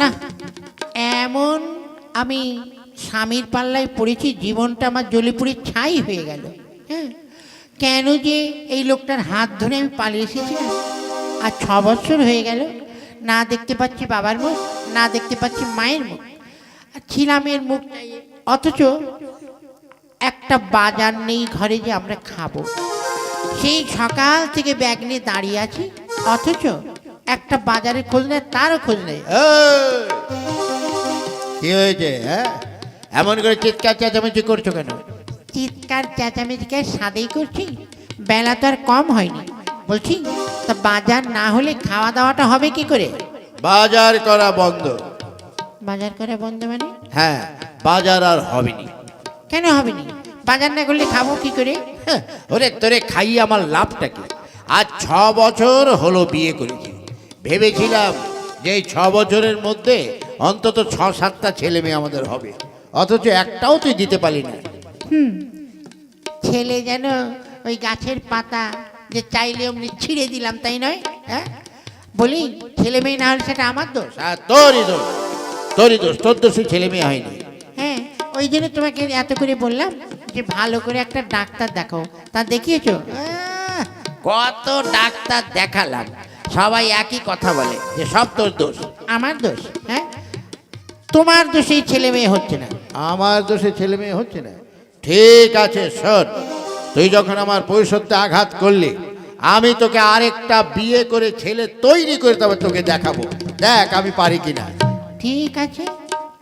না, এমন আমি স্বামীর পাল্লায় পড়েছি, জীবনটা আমার জ্বলিপুরি ছাই হয়ে গেল হ্যাঁ কেন যে এই লোকটার হাত ধরে আমি পালিয়ে এসেছিলাম আর ছ বছর হয়ে গেল, না দেখতে পাচ্ছি বাবার মুখ, না দেখতে পাচ্ছি মায়ের মুখ আর ছিলাম এর মুখটা এ। অথচ একটা বাজার নেই ঘরে যে আমরা খাব সেই সকাল থেকে ব্যাগ নিয়ে দাঁড়িয়ে আছি, অথচ একটা বাজারে খোঁজ নেই তারও খোঁজ নেই! কি হয়েছে হ্যাঁ? এমন করে চিৎকার চেঁচামেচি করছ কেন? চিৎকার চেঁচামেচিকে সাদেই করছি বেলা তো আর কম হয়নি। বলছি তা বাজার না হলে খাওয়া দাওয়াটা হবে কি করে? বাজার করা বন্ধ। বাজার করা বন্ধ মানে? হ্যাঁ বাজার আর হবে নি কেন হবে না বাজার না করলে খাব কি করে? হ্যাঁ, ওরে তোরে খাইয়ে আমার লাভটা কি? আজ ছ বছর হলো বিয়ে করেছি। ভেবেছিলাম যে এই ছ বছরের মধ্যে অন্তত ছ সাতটা ছেলে মেয়ে আমাদের হবে। অথচ একটাও তুই দিতে পারলি না। ছেলে যেন ওই গাছের পাতা যে চাইলে অমনি ছিঁড়ে দিলাম তাই নয়? হ্যাঁ? বলি ছেলে মেয়ে না হলে সেটা আমার দোষ? আর তোরই দোষ। তোরই দোষ। তোর দোষে ছেলে মেয়ে হয়নি। হ্যাঁ ওই জন্য তোমাকে এত করে বললাম যে ভালো করে একটা ডাক্তার দেখাও। তা দেখিয়েছো? কত ডাক্তার দেখালাম। সবাই একই কথা বলে যে সব তোর দোষ। আমার দোষ হ্যাঁ? তোমার দোষেই ছেলে মেয়ে হচ্ছে না। আমার দোষে ছেলে মেয়ে হচ্ছে না। ঠিক আছে শোন তুই যখন আমার পরিষদে আঘাত করলি আমি তোকে আরেকটা বিয়ে করে ছেলে তৈরি করে তবে তোকে দেখাবো। দেখ আমি পারি কিনা। ঠিক আছে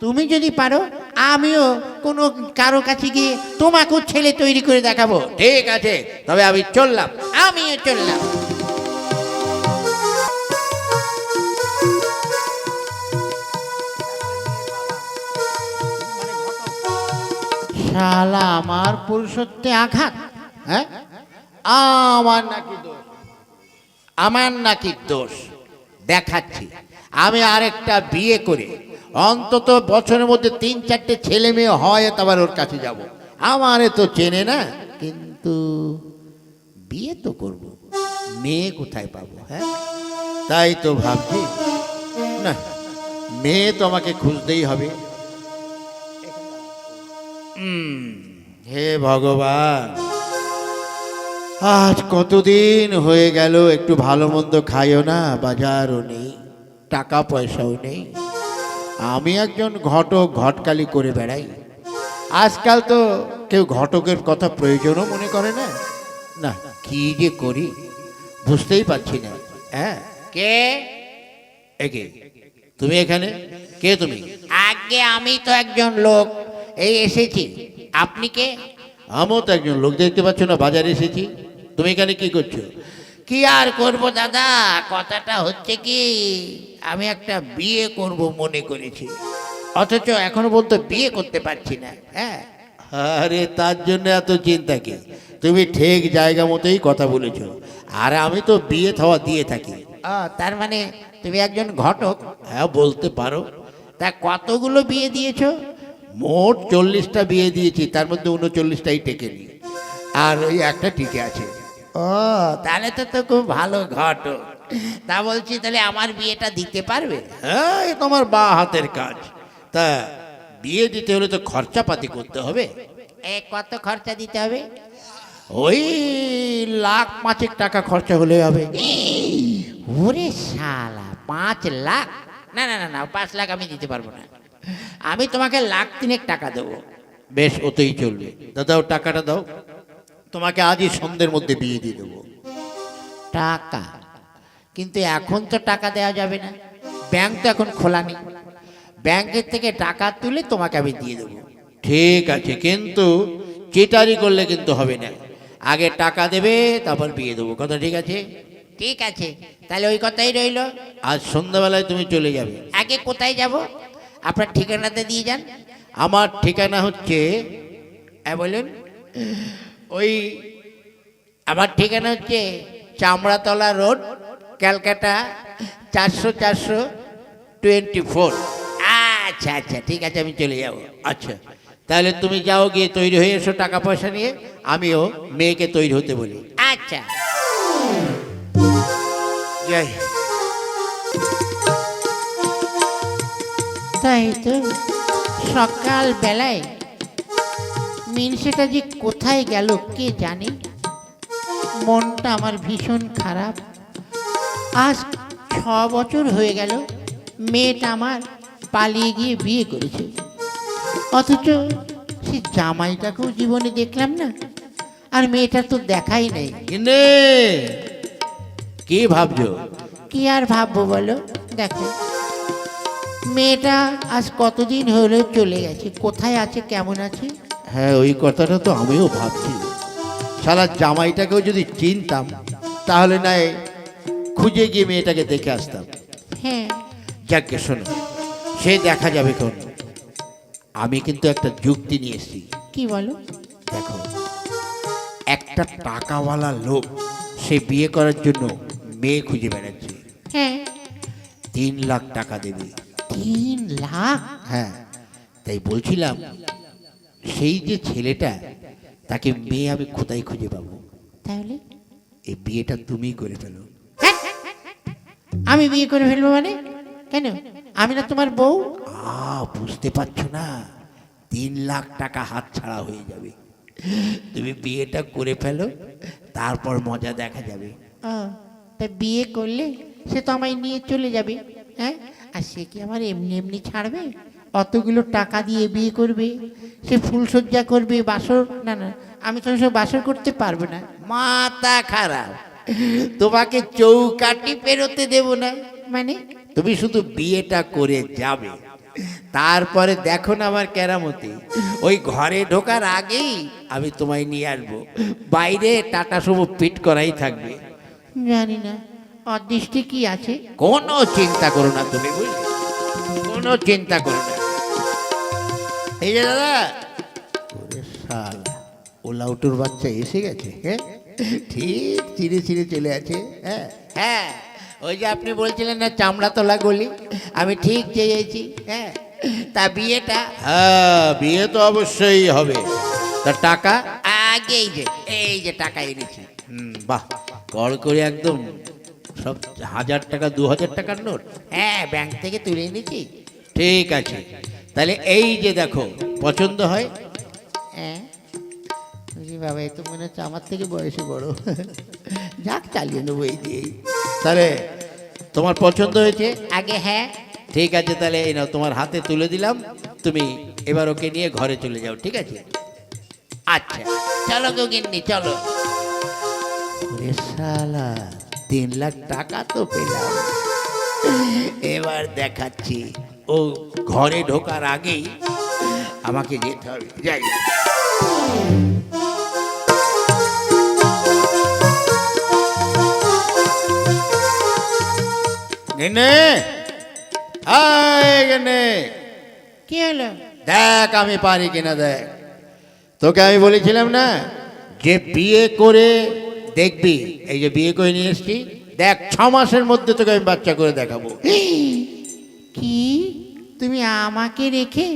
তুমি যদি পারো আমিও কোনো কারও কাছে গিয়ে তোমাকেও ছেলে তৈরি করে দেখাবো। ঠিক আছে তবে আমি চললাম। আমিও চললাম। শালা, আমার পুরুষত্বে আঘাত হ্যাঁ? আমার নাকি দোষ, আমার নাকি দোষ। দেখাচ্ছি, আমি আরেকটা বিয়ে করে অন্তত বছরের মধ্যে তিন, চারটে ছেলে মেয়ে হয় তারপর ওর কাছে যাব। আমারে তো চেনে না, কিন্তু বিয়ে তো করব। মেয়ে কোথায় পাবো হ্যাঁ? তাই তো ভাবছি, না, মেয়ে তো আমাকে খুঁজতেই হবে। হে ভগবান। আজ কতদিন হয়ে গেল, একটু ভালো মন্দ খাইও না, বাজারও নেই, টাকা পয়সাও নেই। আমি একজন ঘটক, ঘটকালি করে বেড়াই। আজকাল তো কেউ ঘটকের কথা প্রয়োজনও মনে করে না। না, কি যে করি, বুঝতেই পারছি না। হ্যাঁ কে? একে। তুমি এখানে? কে তুমি? আগে আমি তো একজন লোক। এই এসেছি। আপনি কে? আমিও তো একজন লোক দেখতে পাচ্ছ না বাজারে এসেছি। তুমি এখানে কি করছ? কি আর করব দাদা? কথাটা হচ্ছে কি আমি একটা বিয়ে করব মনে করেছি। অথচ এখনও বলতে বিয়ে করতে পারছি না হ্যাঁ? আরে তার জন্য এত চিন্তা কি? তুমি ঠিক জায়গা মতোই কথা বলেছ। আর আমি তো বিয়ে থাওয়া দিয়ে থাকি। তার মানে তুমি একজন ঘটক? হ্যাঁ বলতে পারো। তা কতগুলো বিয়ে দিয়েছ? মোট চল্লিশটা বিয়ে দিয়েছি তার মধ্যে উনচল্লিশটাই টেকেনি আর ওই একটা টিকে আছে। ও তাহলে তো তো খুব ভালো ঘটক। তা বলছি তাহলে আমার বিয়েটা দিতে পারবে? হ্যাঁ এ তোমার বা হাতের কাজ। তা বিয়ে দিতে হলে তো খরচাপাতি করতে হবে। এ কত খরচা দিতে হবে? ওই লাখ পাঁচেক টাকা খরচা হলে হবে। ওরে শালা পাঁচ লাখ? না না না না পাঁচ লাখ আমি দিতে পারব না। আমি তোমাকে লাখ তিনেক টাকা দেবো। বেশ ওতেই চলবে। দাদা ও টাকাটা দাও। তোমাকে আজই সন্ধ্যের মধ্যে বিয়ে দিয়ে দেবো। টাকা? কিন্তু এখন তো টাকা দেওয়া যাবে না। ব্যাংক তো এখন খোলা নেই। ব্যাংকের থেকে টাকা তুলে তোমাকে আমি দিয়ে দেবো। ঠিক আছে কিন্তু চিটারি করলে কিন্তু হবে না। আগে টাকা দেবে তারপর বিয়ে দেবো। কথা ঠিক আছে? ঠিক আছে। তাহলে ওই কথাই রইল। আজ সন্ধ্যাবেলায় তুমি চলে যাবে। আগে কোথায় যাব? আপনার ঠিকানাতে দিয়ে যান। আমার ঠিকানা হচ্ছে বলুন ওই আমার ঠিকানা হচ্ছে চামড়াতলা রোড ক্যালকাটা চারশো চারশো টোয়েন্টি ফোর আচ্ছা আচ্ছা ঠিক আছে আমি চলে যাব। আচ্ছা তাহলে তুমি যাও গিয়ে তৈরি হয়ে এসো টাকা পয়সা নিয়ে আমিও মেয়েকে তৈরি হতে বলি। আচ্ছা। যাই তাই তো সকাল বেলায় মিনসেটা যে কোথায় গেল কে জানে? মনটা আমার ভীষণ খারাপ। আজ ছ বছর হয়ে গেল মেয়েটা আমার পালিয়ে গিয়ে বিয়ে করেছে। অথচ সে জামাইটাকেও জীবনে দেখলাম না। আর মেয়েটা তো দেখাই নেই। কি ভাবছ? কি আর ভাববো বলো? দেখো মেয়েটা আজ কতদিন হলো চলে গেছে? কোথায় আছে? কেমন আছে? হ্যাঁ ওই কথাটা তো আমিও ভাবছি। সারা জামাইটাকেও যদি চিনতাম তাহলে না খুঁজে গিয়ে মেয়েটাকে দেখে আসতাম। হ্যাঁ। যাকে শোনো সে দেখা যাবে কোন আমি কিন্তু একটা যুক্তি নিয়ে এসেছি। কি বলো? দেখো একটা টাকাওয়ালা লোক সে বিয়ে করার জন্য মেয়ে খুঁজে বেড়াচ্ছে। হ্যাঁ। তিন লাখ টাকা দেবে। তিন লাখ? হ্যাঁ। তাই বলছিলাম সেই যে ছেলেটা তাকে মেয়ে আমি কোথায় খুঁজে পাবো? তাহলে? এই বিয়েটা তুমি করে ফেলো। হ্যাঁ? আমি বিয়ে করে ফেলব মানে? কেন? আমি না তোমার বউ? আ বুঝতে পারছ না? তিন লাখ টাকা হাত ছাড়া হয়ে যাবে। তুমি বিয়েটা করে ফেলো তারপর মজা দেখা যাবে। তা বিয়ে করলে সে তো আমায় নিয়ে চলে যাবে হ্যাঁ? আর সে কি আমার এমনি এমনি ছাড়বে? অতগুলো টাকা দিয়ে বিয়ে করবে? সে ফুলসজ্জা করবে বাসর? না না আমি তো সব বাসর করতে পারব না। মাথা খারাপ। তোমাকে চৌকাটি পেরোতে দেব না। মানে? তুমি শুধু বিয়েটা করে যাবে। তারপরে দেখো না আমার কেরামতি। ওই ঘরে ঢোকার আগেই আমি তোমায় নিয়ে আসব। বাইরে টাটা সমু পিট করাই থাকবে। জানি না। অদৃষ্টি কি আছে? কোনো চিন্তা করো না তুমি বুঝলে? কোনো চিন্তা করো না। এই যে দাদা ওরে শালা ওলাউটুর বাচ্চা এসে গেছে হ্যাঁ? ঠিক চিড়ে চিড়ে চলে আছে হ্যাঁ? হ্যাঁ ওই যে আপনি বলছিলেন না চামড়া তোলা গলি আমি ঠিক চেয়েছি হ্যাঁ? তা বিয়েটা? হ্যাঁ বিয়ে তো অবশ্যই হবে। তা টাকা? আগে এই যে এই যে টাকা এনেছি। হুম বাহ কড় করে একদম সব হাজার টাকা দু হাজার টাকার নোট? হ্যাঁ ব্যাংক থেকে তুলে এনেছি। ঠিক আছে। তাহলে এই যে দেখো পছন্দ হয়? হ্যাঁ। বাবা এ তো মনে হচ্ছে আমার থেকে বয়সে বড়। যাক চালিয়ে নেব এই দিয়েই। তাহলে তোমার পছন্দ হয়েছে? আগে হ্যাঁ। ঠিক আছে তাহলে এই নাও তোমার হাতে তুলে দিলাম। তুমি এবার ওকে নিয়ে ঘরে চলে যাও ঠিক আছে? আচ্ছা। চলো গো গিন্নি চলো। শালা। তিন লাখ টাকা তো পেলাম। এবার দেখাচ্ছি ও ঘরে ঢোকার আগেই আমাকে যেতে হবে। যাই। গেনে। আয় গেনে। কি হলো? দেখ আমি পারি কিনা দেখ। তোকে আমি বলেছিলাম না যে বিয়ে করে দেখবি এই যে বিয়ে করে নিয়ে এসছি দেখ ছ মাসের মধ্যে তোকে আমি বাচ্চা করে দেখাবো। কি? তুমি আমাকে রেখে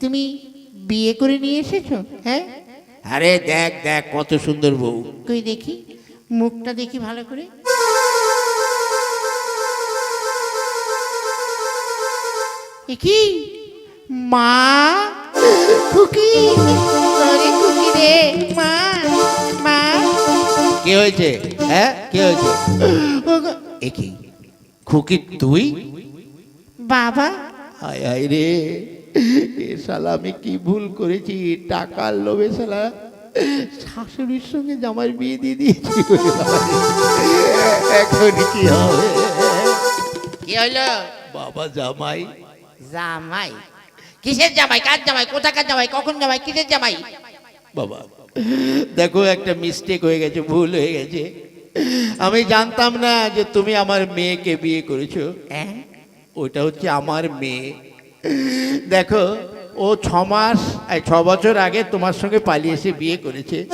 তুমি বিয়ে করে নিয়ে এসেছ হ্যাঁ? আরে দেখ দেখ কত সুন্দর বউ। কই দেখি মুখটা দেখি ভালো করে। কি মা খুকি খুকি রে। কি হয়েছে? হ্যাঁ? কি হয়েছে? ওগো, খুকি তুই? বাবা। আয় আয় রে। এ শালা আমি কি ভুল করেছি? টাকার লোভে শালা শাশুড়ির সঙ্গে জামাই বিয়ে দিয়ে দিয়েছি। এখন কি হবে? কি হলো বাবা জামাই। জামাই? কিসের জামাই? কার জামাই? কোথাকার জামাই? কখন জামাই? কিসের জামাই? বাবা দেখো একটা মিস্টেক হয়ে গেছে ভুল হয়ে গেছে। আমি জানতাম না যে তুমি আমার মেয়েকে বিয়ে করেছ। হ্যাঁ? ওটা হচ্ছে আমার মেয়ে। দেখো ও ছ মাস ছ বছর আগে তোমার সঙ্গে পালিয়ে এসে বিয়ে করেছে।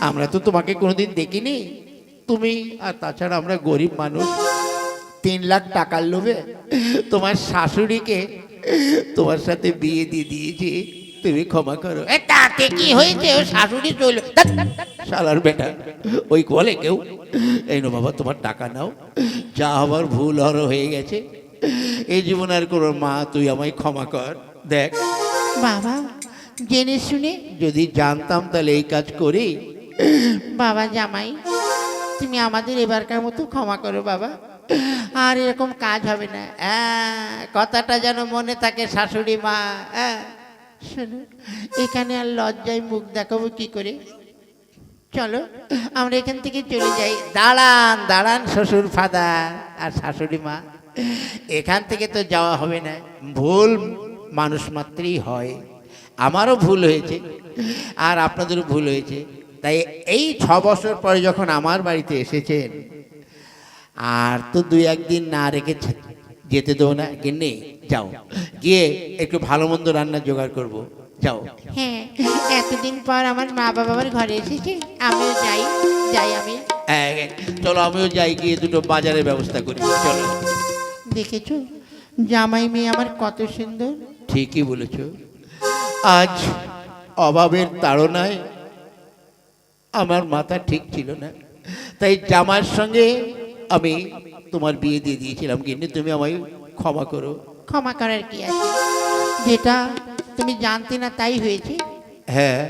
আমরা তো তোমাকে কোনোদিন দেখিনি। তুমি আর তাছাড়া আমরা গরিব মানুষ। তিন লাখ টাকার লোভে তোমার শাশুড়িকে তোমার সাথে বিয়ে দিয়ে দিয়েছি। তুমি ক্ষমা করো। এ তাতে কি হয়েছে? ও শাশুড়ি চলল শালার বেটা ওই বলে কেউ? এই নো বাবা তোমার টাকা নাও। যা হবার ভুল হর হয়ে গেছে। এই জীবন আর কোনো মা তুই আমায় ক্ষমা কর। দেখ। বাবা জেনে শুনে যদি জানতাম তাহলে এই কাজ করি। বাবা জামাই তুমি আমাদের এবারকার মতো ক্ষমা করো বাবা। আর এরকম কাজ হবে না। কথাটা যেন মনে থাকে শাশুড়ি মা। হ্যাঁ শোনো এখানে আর লজ্জায় মুখ দেখাবো কি করে? চলো, আমরা এখান থেকে চলে যাই। দাঁড়ান দাঁড়ান শ্বশুর ফাদার আর শাশুড়ি মা। এখান থেকে তো যাওয়া হবে না। ভুল মানুষ মাত্রই হয়। আমারও ভুল হয়েছে আর আপনাদেরও ভুল হয়েছে। তাই এই ছ বছর পরে যখন আমার বাড়িতে এসেছেন, আর তো দুই একদিন না রেখে ছা- যেতে দেবো না গিন্নি যাও। গিয়ে একটু ভালো মন্দ রান্না জোগাড় করব। যাও। হ্যাঁ এতদিন পর আমার মা বাবার ঘরে এসেছে আমিও যাই যাই আমি। হ্যাঁ, চলো আমিও যাই গিয়ে দুটো বাজারের ব্যবস্থা করি চলো। দেখেছ জামাই মেয়ে আমার কত সুন্দর। ঠিকই বলেছ। আজ অভাবের তাড়নায় আমার মাথা ঠিক ছিল না তাই জামার সঙ্গে আমি তোমার বিয়ে দিয়ে দিয়েছিলাম কিন্তু তুমি আমায় ক্ষমা করো। ক্ষমা করার কি আছে? যেটা তুমি জানতে না তাই হয়েছে? হ্যাঁ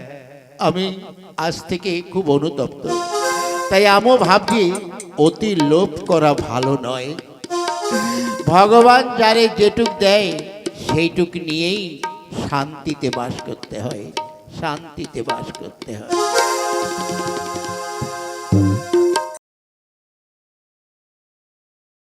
আমি আজ থেকে খুব অনুতপ্ত। তাই আমিও ভাবছি অতি লোভ করা ভালো নয়। ভগবান যারে যেটুক দেয় সেইটুক নিয়েই শান্তিতে বাস করতে হয় শান্তিতে বাস করতে হয়।